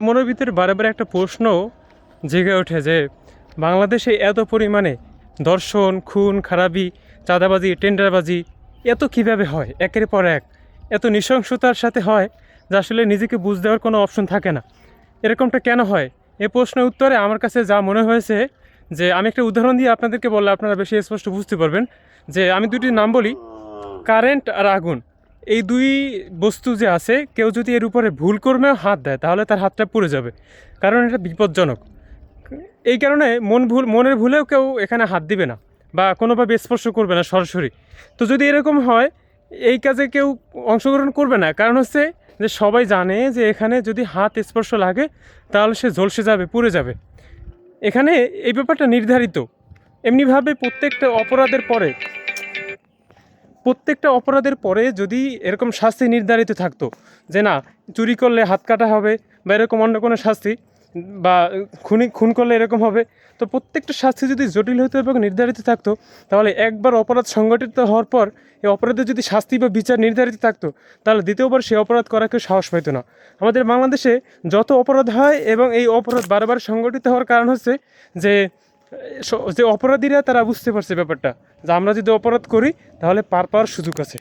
মনের ভিতরে বারে একটা প্রশ্ন জেগে ওঠে যে, বাংলাদেশে এত পরিমাণে দর্শন, খুন, খারাপি, চাঁদাবাজি, টেন্ডারবাজি এত কীভাবে হয়? একের পর এক। এত নৃশংসতার সাথে হয় যে আসলে নিজেকে বুঝ দেওয়ার কোনো অপশন থাকে না। এরকমটা কেন হয়? এ প্রশ্নের উত্তরে আমার কাছে যা মনে হয়েছে যে, আমি একটা উদাহরণ দিয়ে আপনাদেরকে বললে আপনারা বেশি স্পষ্ট বুঝতে পারবেন যে, আমি দুটি নাম বলি, কারেন্ট আর আগুন। এই দুই বস্তু যে আছে, কেউ যদি এর উপরে ভুল কর্মেও হাত দেয়, তাহলে তার হাতটা পুড়ে যাবে। কারণ এটা বিপজ্জনক। এই কারণে মন ভুল, মনের ভুলেও কেউ এখানে হাত দিবে না বা কোনোভাবে স্পর্শ করবে না সরাসরি। তো যদি এরকম হয়, এই কাজে কেউ অংশগ্রহণ করবে না। কারণ হচ্ছে যে সবাই জানে যে এখানে যদি হাত স্পর্শ লাগে, তাহলে সে ঝলসে যাবে, পুড়ে যাবে। এখানে এই ব্যাপারটা নির্ধারিত। এমনিভাবে প্রত্যেকটা অপরাধের পরে প্রত্যেকটা অপরাধের পরে যদি এরকম শাস্তি নির্ধারিত থাকতো, যে না, চুরি করলে হাত কাটা হবে বা এরকম অন্য কোনো শাস্তি বা খুনি, খুন করলে এরকম হবে, তো প্রত্যেকটা শাস্তি যদি জটিল হতো এবং নির্ধারিত থাকতো, তাহলে একবার অপরাধ সংগঠিত হওয়ার পর এই অপরাধের যদি শাস্তি বা বিচার নির্ধারিত থাকতো, তাহলে দ্বিতীয়বার সেই অপরাধ করা কেউ সাহস পাইতো না। আমাদের বাংলাদেশে যত অপরাধ হয় এবং এই অপরাধ বারবার সংগঠিত হওয়ার কারণ হচ্ছে যে স- যে অপরাধীরা তারা বুঝতে পারছে ব্যাপারটা, যে আমরা যদি অপরাধ করি, তাহলে পার, পাওয়ার সুযোগ আছে।